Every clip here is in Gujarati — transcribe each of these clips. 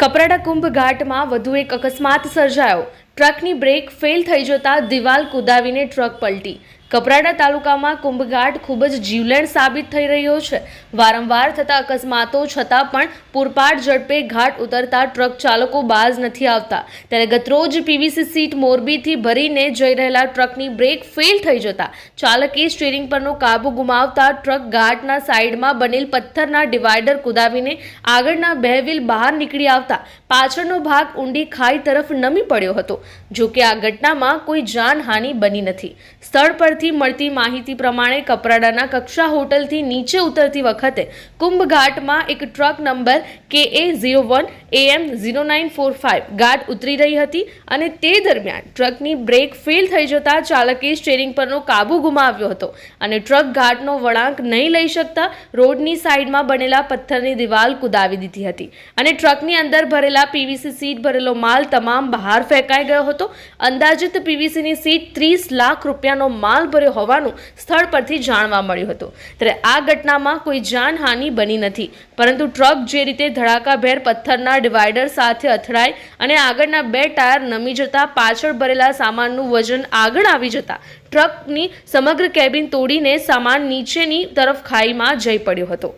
કપરાડા કુંભ ઘાટમાં વધુ એક અકસ્માત સર્જાયો. ટ્રકની બ્રેક ફેલ થઈ જતા દિવાલ કુદાવીને ટ્રક પલટી. કપરાડા તાલુકામાં કુંભઘાટ ખૂબ જ જીવલેણ સાબિત થઈ રહ્યો છે. વારંવાર થતા અકસ્માતો છતાં પણ પૂરપાટ ઝડપે ઘાટ ઉતરતા ટ્રક ચાલકો બાજ નથી આવતા. ત્યારે ગતરોજ પીવીસી સીટ મોરબીથી ભરીને જઈ રહેલા ટ્રકની બ્રેક ફેલ થઈ જતા ચાલકે સ્ટીરિંગ પરનો કાબુ ગુમાવતા ટ્રક ઘાટના સાઈડમાં બનેલ પથ્થરના ડિવાઈડર કુદાવીને આગળના બે વ્હીલ બહાર નીકળી આવતા પાછળનો ભાગ ઊંડી ખાઈ તરફ નમી પડ્યો હતો. જો કે આ ઘટનામાં કોઈ જાનહાનિ બની નથી. સ્થળ પરથી મળતી માહિતી પ્રમાણે કપરાડાના કક્ષા હોટલથી નીચે ઉતરતી વખતે કુંભઘાટમાં એક truck number K A zero one AM zero nine four five ઘાટ ઉતરી રહી હતી અને તે દરમિયાન ટ્રકની બ્રેક ફેલ થઈ જતા ચાલકે સ્ટેરિંગ પરનો કાબુ ગુમાવ્યો હતો અને ટ્રક ઘાટનો વળાંક નહીં લઈ શકતા રોડની સાઈડમાં બનેલા પથ્થરની દિવાલ કુદાવી દીધી હતી અને ટ્રકની અંદર ભરેલા પીવીસી સીટ ભરેલો માલ તમામ બહાર ફેંકાઈ ગયો હતો. અંદાજિત પીવીસીની સીટ ત્રીસ લાખ રૂપિયાનો માલ ભર્યો હોવાનું સ્થળ પરથી જાણવા મળ્યું હતું. ત્યારે આ ઘટનામાં કોઈ જાનહાનિ બની નથી. પરંતુ ટ્રક જે રીતે ધડાકાભેર પથ્થરના ડિવાઈડર સાથે અથડાઈ અને આગળના બે ટાયર નમી જતા પાછળ ભરેલા સામાનનું વજન આગળ આવી જતા ટ્રકની સમગ્ર કેબિન તોડીને સામાન નીચેની તરફ ખાઈમાં જઈ પડ્યો હતો.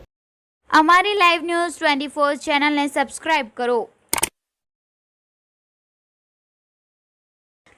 અમારી લાઈવ ન્યૂઝ ટ્વેન્ટી ફોર ચેનલને સબસ્ક્રાઇબ કરો.